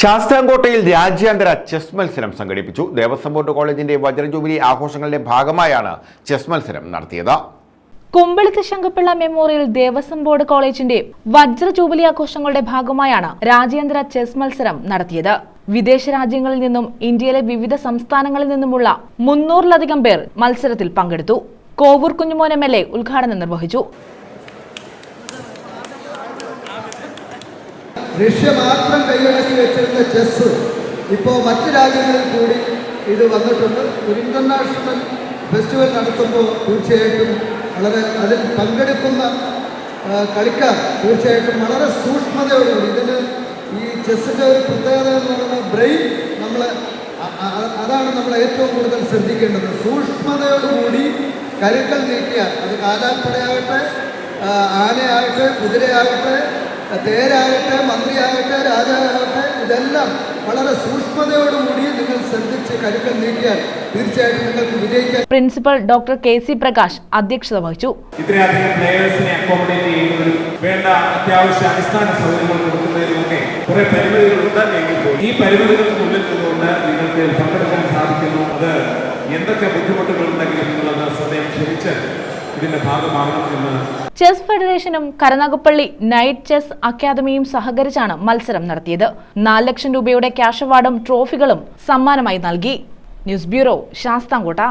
ശാസ്താംകോട്ടയിൽ രാജ്യാന്തര ചെസ് മത്സരം സംഘടിപ്പിച്ചു. ദേവസ്വം ബോർഡ് കോളേജിന്റെ വജ്രജൂബിലി ആഘോഷങ്ങളുടെ ഭാഗമായാണ് ചെസ് മത്സരം നടത്തിയത്. കുമ്പളത്ത് ശങ്കപ്പിള്ള മെമ്മോറിയൽ ദേവസ്വം ബോർഡ് കോളേജിന്റെ വജ്ര ജൂബിലി ആഘോഷങ്ങളുടെ ഭാഗമായാണ് രാജ്യാന്തര ചെസ് മത്സരം നടത്തിയത്. വിദേശ രാജ്യങ്ങളിൽ നിന്നും ഇന്ത്യയിലെ വിവിധ സംസ്ഥാനങ്ങളിൽ നിന്നുമുള്ള മുന്നൂറിലധികം പേർ മത്സരത്തിൽ പങ്കെടുത്തു. Kovoor Kunjumon M L A ഉദ്ഘാടനം നിർവഹിച്ചു. ലക്ഷ്യമാത്രം മാത്രം വെച്ചിരുന്ന ചെസ്സ് ഇപ്പോൾ മറ്റ് രാജ്യങ്ങളിൽ കൂടി ഇത് വന്നിട്ടുണ്ട്. ഒരു ഇന്റർനാഷണൽ ഫെസ്റ്റിവൽ നടത്തുമ്പോൾ തീർച്ചയായിട്ടും വളരെ അതിൽ പങ്കെടുക്കുന്ന കളിക്കാർ തീർച്ചയായിട്ടും വളരെ സൂക്ഷ്മതയോടുകൂടി ഇതിന് ഈ ചെസ്സിന്റെ ഒരു പ്രത്യേകത എന്ന് പറയുന്നത് ബ്രെയിൻ നമ്മൾ അതാണ് നമ്മൾ ഏറ്റവും കൂടുതൽ ശ്രദ്ധിക്കേണ്ടത്. സൂക്ഷ്മതയോടുകൂടി കരുക്കൾ നീക്കിയാൽ അത് കാലാൽപ്പടയാകട്ടെ ആ, ആനയാകട്ടെ കുതിരയാകട്ടെ തേരാകട്ടെ മന്ത്രിയാകട്ടെ രാജാവാകട്ടെ ഇതെല്ലാം വളരെ സൂക്ഷ്മതയോടുകൂടി നിങ്ങൾ ശ്രദ്ധിച്ച് കരുക്കൾ നീക്കിയാൽ തീർച്ചയായിട്ടും നിങ്ങൾക്ക് വിജയിക്കാൻ principal doctor K C Prakash അധ്യക്ഷത വഹിച്ചു. ഇത്രയധികം പ്ലേയേഴ്സിനെ അക്കോമഡേറ്റ് ചെയ്യുന്നതിനും വേണ്ട അത്യാവശ്യ അടിസ്ഥാന സൗകര്യങ്ങൾ കൊടുക്കുന്നതിനുമൊക്കെ കുറെ പരിമിതികളുണ്ട്. എങ്കിൽ പോലും ഈ പരിമിതികൾക്കുള്ളിൽ നിന്നുകൊണ്ട് നിങ്ങൾക്ക് പങ്കെടുക്കാൻ സാധിക്കുന്നു. അത് എന്തൊക്കെ ബുദ്ധിമുട്ടുകൾ ഉണ്ടെങ്കിലും നിങ്ങളത് സ്വയം ക്ഷമിച്ച് ഇതിന്റെ ഭാഗമാകണം എന്ന് ചെസ് ഫെഡറേഷനും കരനാഗപ്പള്ളി നൈറ്റ് ചെസ് അക്കാദമിയും സഹകരിച്ചാണ് മത്സരം നടത്തിയത്. നാല് ലക്ഷം രൂപയുടെ ക്യാഷ് അവാർഡും ട്രോഫികളും സമ്മാനമായി നൽകി. News bureau Sasthamkotta.